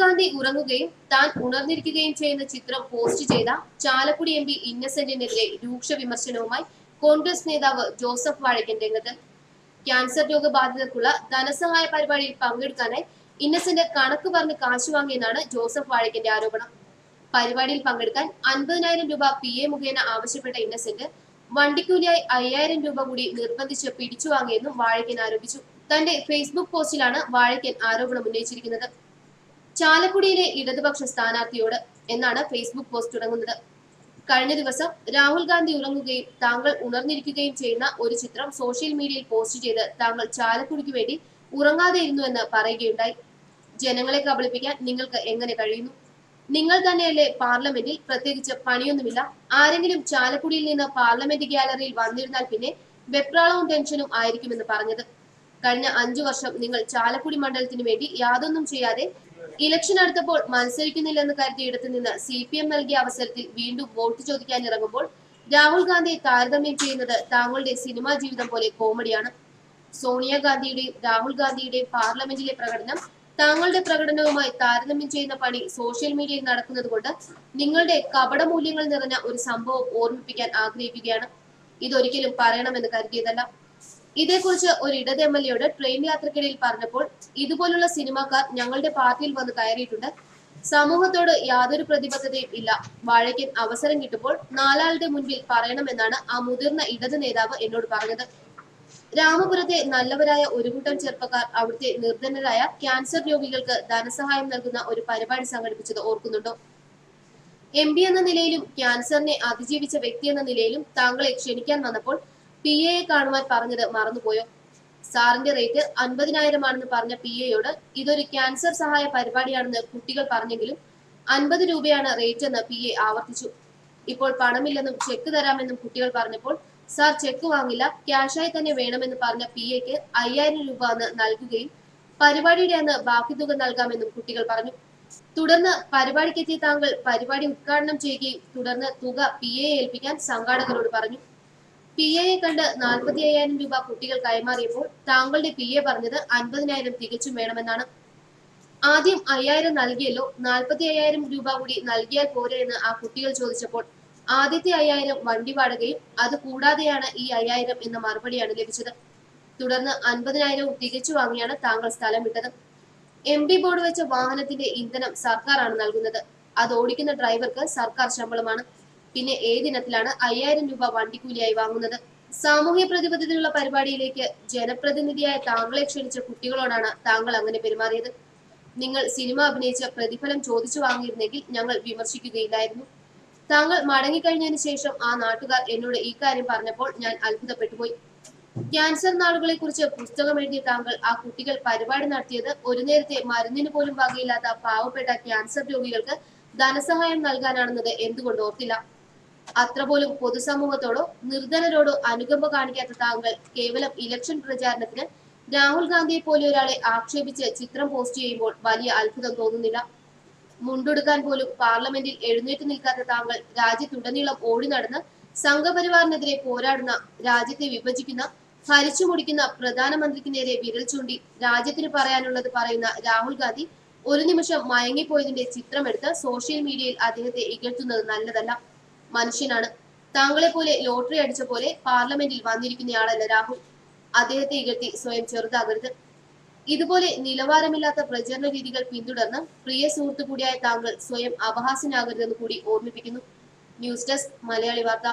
ഗാന്ധി ഉറങ്ങുകയും താൻ ഉണർന്നിരിക്കുകയും ചെയ്യുന്ന ചിത്രം പോസ്റ്റ് ചെയ്ത ചാലക്കുടി എം പി ഇന്നസെന്റിനെതിരെ രൂക്ഷ വിമർശനവുമായി കോൺഗ്രസ് നേതാവ് ജോസഫ് വാഴയ്ക്കൻ രംഗത്ത്. ക്യാൻസർ രോഗബാധിതർക്കുള്ള ധനസഹായ പരിപാടിയിൽ പങ്കെടുക്കാനായി ഇന്നസെന്റ് കണക്ക് പറഞ്ഞ് കാശ് വാങ്ങിയെന്നാണ് ജോസഫ് വാഴയ്ക്കന്റെ ആരോപണം. പരിപാടിയിൽ പങ്കെടുക്കാൻ അൻപതിനായിരം രൂപ പി എ മുഖേന ആവശ്യപ്പെട്ട ഇന്നസെന്റ് വണ്ടിക്കൂലിയായി അയ്യായിരം രൂപ കൂടി നിർബന്ധിച്ച് പിടിച്ചു വാങ്ങിയെന്നും വാഴയ്ക്കൻ ആരോപിച്ചു. തന്റെ ഫേസ്ബുക്ക് പോസ്റ്റിലാണ് വാഴയ്ക്കൻ ആരോപണം ഉന്നയിച്ചിരിക്കുന്നത്. ചാലക്കുടിയിലെ ഇടതുപക്ഷ സ്ഥാനാർത്ഥിയോട് എന്നാണ് ഫേസ്ബുക്ക് പോസ്റ്റ് തുടങ്ങുന്നത്. കഴിഞ്ഞ ദിവസം രാഹുൽ ഗാന്ധി ഉറങ്ങുകയും താങ്കൾ ഉണർന്നിരിക്കുകയും ചെയ്യുന്ന ഒരു ചിത്രം സോഷ്യൽ മീഡിയയിൽ പോസ്റ്റ് ചെയ്ത് താങ്കൾ ചാലക്കുടിക്ക് വേണ്ടി ഉറങ്ങാതെ ഇരുന്നു എന്ന് പറയുകയുണ്ടായി. ജനങ്ങളെ കബളിപ്പിക്കാൻ നിങ്ങൾക്ക് എങ്ങനെ കഴിയുന്നു? നിങ്ങൾ തന്നെയല്ലേ പാർലമെന്റിൽ പ്രത്യേകിച്ച് പണിയൊന്നുമില്ല. ആരെങ്കിലും ചാലക്കുടിയിൽ നിന്ന് പാർലമെന്റ് ഗ്യാലറിയിൽ വന്നിരുന്നാൽ പിന്നെ വെപ്രാളവും ടെൻഷനും ആയിരിക്കുമെന്ന് പറഞ്ഞത്. കഴിഞ്ഞ അഞ്ചു വർഷം നിങ്ങൾ ചാലക്കുടി മണ്ഡലത്തിന് വേണ്ടി യാതൊന്നും ചെയ്യാതെ ഇലക്ഷൻ അടുത്തപ്പോൾ മത്സരിക്കുന്നില്ലെന്ന് ഇടത്തു നിന്ന് സി പി എം നൽകിയ അവസരത്തിൽ വീണ്ടും വോട്ട് ചോദിക്കാൻ ഇറങ്ങുമ്പോൾ രാഹുൽ ഗാന്ധിയെ താരതമ്യം ചെയ്യുന്നത് താങ്കളുടെ സിനിമാ ജീവിതം പോലെ കോമഡിയാണ്. സോണിയാഗാന്ധിയുടെയും രാഹുൽ ഗാന്ധിയുടെയും പാർലമെന്റിലെ പ്രകടനം താങ്കളുടെ പ്രകടനവുമായി താരതമ്യം ചെയ്യുന്ന പണി സോഷ്യൽ മീഡിയയിൽ നടക്കുന്നത് കൊണ്ട് നിങ്ങളുടെ കപട മൂല്യങ്ങൾ നിറഞ്ഞ ഒരു സംഭവം ഓർമ്മിപ്പിക്കാൻ ആഗ്രഹിക്കുകയാണ്. ഇതൊരിക്കലും പറയണമെന്ന് കരുതിയതല്ല. ഇതേക്കുറിച്ച് ഒരു ഇടത് എം എൽ എയോട് ട്രെയിൻ യാത്രക്കിടയിൽ പറഞ്ഞപ്പോൾ ഇതുപോലുള്ള സിനിമാക്കാർ ഞങ്ങളുടെ പാർട്ടിയിൽ വന്ന് കയറിയിട്ടുണ്ട്. സമൂഹത്തോട് യാതൊരു പ്രതിബദ്ധതയും ഇല്ല. വാഴയ്ക്കൻ അവസരം കിട്ടുമ്പോൾ നാലാളുടെ മുൻപിൽ പറയണമെന്നാണ് ആ മുതിർന്ന ഇടത് നേതാവ് എന്നോട് പറഞ്ഞത്. രാമപുരത്തെ നല്ലവരായ ഒരു കൂട്ടം ചെറുപ്പക്കാർ അവിടുത്തെ നിർധനരായ ക്യാൻസർ രോഗികൾക്ക് ധനസഹായം നൽകുന്ന ഒരു പരിപാടി സംഘടിപ്പിച്ചത് ഓർക്കുന്നുണ്ടോ? എം എന്ന നിലയിലും ക്യാൻസറിനെ അതിജീവിച്ച വ്യക്തി എന്ന നിലയിലും താങ്കളെ ക്ഷണിക്കാൻ വന്നപ്പോൾ പി എയെ കാണുവാൻ പറഞ്ഞത് മറന്നുപോയോ? സാറിന്റെ റേറ്റ് അൻപതിനായിരം ആണെന്ന് പറഞ്ഞ പി എയോട് ഇതൊരു ക്യാൻസർ സഹായ പരിപാടിയാണെന്ന് കുട്ടികൾ പറഞ്ഞെങ്കിലും അൻപത് രൂപയാണ് റേറ്റ് എന്ന് പി എ ആവർത്തിച്ചു. ഇപ്പോൾ പണമില്ലെന്നും ചെക്ക് തരാമെന്നും കുട്ടികൾ പറഞ്ഞപ്പോൾ സാർ ചെക്ക് വാങ്ങില്ല ക്യാഷായി തന്നെ വേണമെന്ന് പറഞ്ഞ പി എക്ക് അയ്യായിരം രൂപ അന്ന് നൽകുകയും പരിപാടിയുടെ അന്ന് ബാക്കി തുക നൽകാമെന്നും കുട്ടികൾ പറഞ്ഞു. തുടർന്ന് പരിപാടിക്കെത്തിയ താങ്കൾ പരിപാടി ഉദ്ഘാടനം ചെയ്യുകയും തുടർന്ന് തുക പി എ ഏൽപ്പിക്കാൻ സംഘാടകരോട് പറഞ്ഞു. പി എയെ കണ്ട് നാൽപ്പത്തി അയ്യായിരം രൂപ കുട്ടികൾ കൈമാറിയപ്പോൾ താങ്കളുടെ പി എ പറഞ്ഞത് അൻപതിനായിരം തികച്ചും വേണമെന്നാണ്. ആദ്യം അയ്യായിരം നൽകിയല്ലോ നാൽപ്പത്തി അയ്യായിരം രൂപ കൂടി നൽകിയാൽ പോരെ എന്ന് ആ കുട്ടികൾ ചോദിച്ചപ്പോൾ ആദ്യത്തെ അയ്യായിരം വണ്ടി വാടകയും അത് കൂടാതെയാണ് ഈ അയ്യായിരം എന്ന മറുപടിയാണ് ലഭിച്ചത്. തുടർന്ന് അൻപതിനായിരവും തികച്ചു വാങ്ങിയാണ് താങ്കൾ സ്ഥലം വിട്ടത്. എം പി ബോർഡ് വെച്ച വാഹനത്തിന്റെ ഇന്ധനം സർക്കാരാണ് നൽകുന്നത്. അത് ഓടിക്കുന്ന ഡ്രൈവർക്ക് സർക്കാർ ശമ്പളമാണ്. പിന്നെ ഏതിനത്തിലാണ് അയ്യായിരം രൂപ വണ്ടിക്കൂലിയായി വാങ്ങുന്നത്. സാമൂഹ്യ പ്രതിബദ്ധതയുള്ള പരിപാടിയിലേക്ക് ജനപ്രതിനിധിയായ താങ്കളെ ക്ഷണിച്ച കുട്ടികളോടാണ് താങ്കൾ അങ്ങനെ പെരുമാറിയത്. നിങ്ങൾ സിനിമ അഭിനയിച്ച പ്രതിഫലം ചോദിച്ചു വാങ്ങിയിരുന്നെങ്കിൽ ഞങ്ങൾ വിമർശിക്കുകയില്ലായിരുന്നു. താങ്കൾ മടങ്ങിക്കഴിഞ്ഞതിന് ശേഷം ആ നാട്ടുകാർ എന്നോട് ഈ കാര്യം പറഞ്ഞപ്പോൾ ഞാൻ അത്ഭുതപ്പെട്ടുപോയി. ക്യാൻസർ നാളുകളെ കുറിച്ച് പുസ്തകം എഴുതിയ താങ്കൾ ആ കുട്ടികൾ പരിപാടി നടത്തിയത് ഒരു നേരത്തെ മരുന്നിന് പോലും വകയില്ലാത്ത പാവപ്പെട്ട ക്യാൻസർ രോഗികൾക്ക് ധനസഹായം നൽകാനാണെന്നത് എന്തുകൊണ്ട് ഓർത്തില്ല? അത്ര പോലും പൊതുസമൂഹത്തോടോ നിർധനരോടോ അനുകമ്പ കാണിക്കാത്ത താങ്കൾ കേവലം ഇലക്ഷൻ പ്രചാരണത്തിന് രാഹുൽ ഗാന്ധിയെ പോലെ ഒരാളെ ആക്ഷേപിച്ച് ചിത്രം പോസ്റ്റ് ചെയ്യുമ്പോൾ വലിയ അത്ഭുതം തോന്നുന്നില്ല. മുണ്ടെടുക്കാൻ പോലും പാർലമെന്റിൽ എഴുന്നേറ്റ് നിൽക്കാത്ത താങ്കൾ രാജ്യത്തുടനീളം ഓടി നടന്ന് സംഘപരിവാറിനെതിരെ പോരാടുന്ന രാജ്യത്തെ വിഭജിക്കുന്ന ഭരിച്ചു മുടിക്കുന്ന പ്രധാനമന്ത്രിക്ക് നേരെ വിരൽ ചൂണ്ടി രാജ്യത്തിന് പറയാനുള്ളത് പറയുന്ന രാഹുൽ ഗാന്ധി ഒരു നിമിഷം മയങ്ങിപ്പോയതിന്റെ ചിത്രമെടുത്ത് സോഷ്യൽ മീഡിയയിൽ അദ്ദേഹത്തെ ഇകഴ്ത്തുന്നത് നല്ലതല്ല. മനുഷ്യനാണ്. താങ്കളെ പോലെ ലോട്ടറി അടിച്ച പോലെ പാർലമെന്റിൽ വന്നിരിക്കുന്നയാളല്ല രാഹുൽ. അദ്ദേഹത്തെ ഇകഴ്ത്തി സ്വയം ചെറുതാകരുത്. ഇതുപോലെ നിലവാരമില്ലാത്ത പ്രചരണ രീതികൾ പിന്തുടർന്ന് പ്രിയ സുഹൃത്തു കൂടിയായ താങ്കൾ സ്വയം അപഹാസ്യനാകരുതെന്ന് കൂടി ഓർമ്മിപ്പിക്കുന്നു. ന്യൂസ് ഡെസ്ക് മലയാളി വാർത്ത.